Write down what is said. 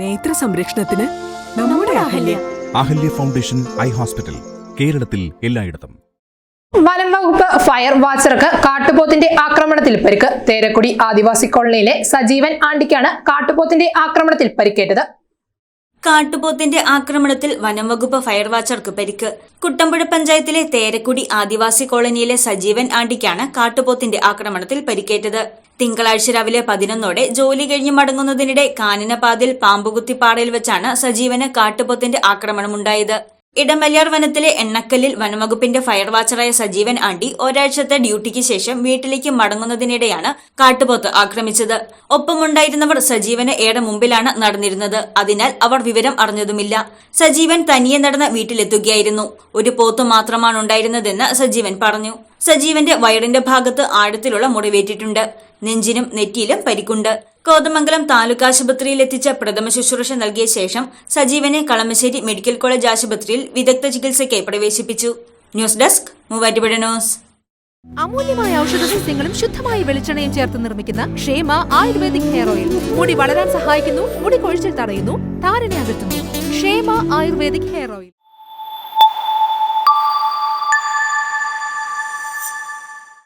നേത്ര സംരക്ഷണത്തിന് നമ്മുടെ Ahalya. Ahalya foundation eye hospital കേരളത്തിൽ എല്ലായിടത്തും. വനം വകുപ്പ് ഫയർ വാച്ചർക്ക് കാട്ടുപോത്തിന്റെ ആക്രമണത്തിൽ പരിക്ക്. തേരക്കുടി ആദിവാസി കോളനിയിലെ സജീവൻ ആണ്ടിക്കാണ് കാട്ടുപോത്തിന്റെ ആക്രമണത്തിൽ പരിക്കേറ്റത്. കാട്ടുപോത്തിന്റെ ആക്രമണത്തിൽ വനംവകുപ്പ് ഫയർവാച്ചർക്ക് പരിക്ക്. കുട്ടമ്പുഴ പഞ്ചായത്തിലെ തേരക്കുടി ആദിവാസി കോളനിയിലെ സജീവൻ ആണ്ടിക്കാണ് കാട്ടുപോത്തിന്റെ ആക്രമണത്തിൽ പരിക്കേറ്റത്. തിങ്കളാഴ്ച രാവിലെ പതിനൊന്നോടെ ജോലി കഴിഞ്ഞ് മടങ്ങുന്നതിനിടെ കാനനപാതിൽ പാമ്പുകുത്തിപ്പാറയിൽ വെച്ചാണ് സജീവന് കാട്ടുപോത്തിന്റെ ആക്രമണമുണ്ടായത്. ഇടമല്യാർ വനത്തിലെ എണ്ണക്കല്ലിൽ വനംവകുപ്പിന്റെ ഫയർ വാച്ചറായ സജീവൻ ആണ്ടി ഒരാഴ്ചത്തെ ഡ്യൂട്ടിക്ക് ശേഷം വീട്ടിലേക്ക് മടങ്ങുന്നതിനിടെയാണ് കാട്ടുപോത്ത് ആക്രമിച്ചത്. ഒപ്പമുണ്ടായിരുന്നവർ സജീവന് ഏറെ മുമ്പിലാണ് നടന്നിരുന്നത്. അതിനാൽ അവർ വിവരം അറിഞ്ഞതുമില്ല. സജീവൻ തനിയെ നടന്ന് വീട്ടിലെത്തുകയായിരുന്നു. ഒരു പോത്ത് മാത്രമാണ് ഉണ്ടായിരുന്നതെന്ന് സജീവൻ പറഞ്ഞു. സജീവന്റെ വയറിന്റെ ഭാഗത്ത് ആഴത്തിലുള്ള മുറിവേറ്റിട്ടുണ്ട്. നെഞ്ചിനും നെറ്റിയിലും പരിക്കുണ്ട്. കോതമംഗലം താലൂക്ക് ആശുപത്രിയിൽ എത്തിച്ച പ്രഥമ ശുശ്രൂഷ നൽകിയ ശേഷം സജീവനെ കളമശ്ശേരി മെഡിക്കൽ കോളേജ് ആശുപത്രിയിൽ വിദഗ്ധ ചികിത്സയ്ക്ക് പ്രവേശിപ്പിച്ചു. ന്യൂസ് ഡെസ്ക് മൂവാറ്റുപുഴ അമൂല്യമായ ഔഷധ സസ്യങ്ങളും ശുദ്ധമായ വെളിച്ചെണ്ണയും ചേർത്ത് നിർമ്മിക്കുന്ന ക്ഷേമ ആയുർവേദിക് ഹെയർ ഓയിൽ. മുടി വളരാൻ സഹായിക്കുന്നു മുടി കൊഴിച്ചിൽ തടയുന്നു താരനെ അകറ്റുന്നു. ക്ഷേമ ആയുർവേദിക് ഹെയർ ഓയിൽ.